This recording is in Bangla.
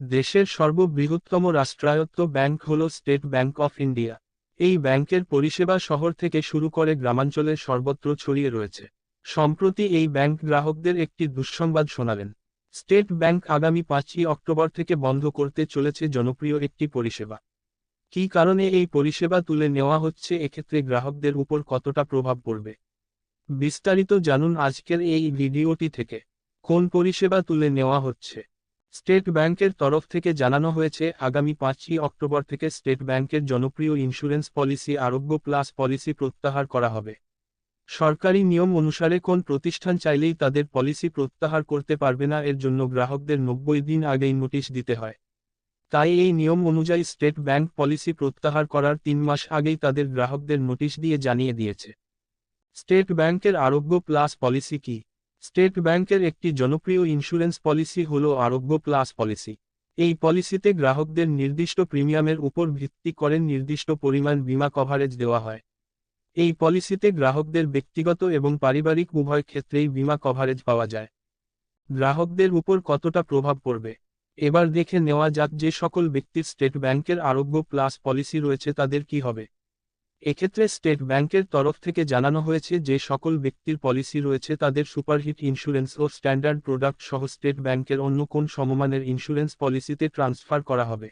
দেশের সর্ববৃহত্তম রাষ্ট্রায়ত্ত ব্যাংক হল স্টেট ব্যাংক অফ ইন্ডিয়া। এই ব্যাংকের পরিষেবা শহর থেকে শুরু করে গ্রামাঞ্চলের সর্বত্র ছড়িয়ে রয়েছে। সম্প্রতি এই ব্যাংক গ্রাহকদের একটি দুঃসংবাদ শোনালেন। স্টেট ব্যাংক আগামী পাঁচই অক্টোবর থেকে বন্ধ করতে চলেছে জনপ্রিয় একটি পরিষেবা। কি কারণে এই পরিষেবা তুলে নেওয়া হচ্ছে এক্ষেত্রে গ্রাহকদের উপর কতটা প্রভাব পড়বে? বিস্তারিত জানুন আজকের এই ভিডিওটি থেকে। কোন পরিষেবা তুলে নেওয়া হচ্ছে? স্টেট ব্যাংকের তরফ থেকে জানানো হয়েছে, আগামী পাঁচই অক্টোবর থেকে স্টেট ব্যাংকের জনপ্রিয় insurance policy Arogya plus policy প্রত্যাহার করা হবে। সরকারি নিয়ম অনুসারে কোন প্রতিষ্ঠান চাইলেই তাদের পলিসি প্রত্যাহার করতে পারবে না, এর জন্য গ্রাহকদের নব্বই দিন আগেই নোটিশ দিতে হয়। তাই এই নিয়ম অনুযায়ী স্টেট ব্যাংক পলিসি প্রত্যাহার করার তিন মাস আগেই তাদের গ্রাহকদের নোটিশ দিয়ে জানিয়ে দিয়েছে। স্টেট ব্যাংকের আরোগ্য প্লাস পলিসি কি? স্টেট ব্যাংকের একটি জনপ্রিয় ইন্স্যুরেন্স পলিসি হল আরোগ্য প্লাস পলিসি। এই পলিসিতে গ্রাহকদের নির্দিষ্ট প্রিমিয়ামের উপর ভিত্তি করে নির্দিষ্ট পরিমাণ বীমা কভারেজ দেওয়া হয়। এই পলিসিতে গ্রাহকদের ব্যক্তিগত এবং পারিবারিক উভয় ক্ষেত্রেই বীমা কভারেজ পাওয়া যায়। গ্রাহকদের উপর কতটা প্রভাব পড়বে? এবার দেখে নেওয়া যাক যে সকল ব্যক্তির স্টেট ব্যাংকের আরোগ্য প্লাস পলিসি রয়েছে তাদের কি হবে। এক্ষেত্রে স্টেট ব্যাংকের তরফ থেকে জানানো হয়েছে যে সকল ব্যক্তির পলিসি রয়েছে, তাদের সুপারহিট ইন্স্যুরেন্স ও স্ট্যান্ডার্ড প্রোডাক্ট সহ স্টেট ব্যাংকের অন্য কোন সমমানের ইন্স্যুরেন্স পলিসিতে ট্রান্সফার করা হবে।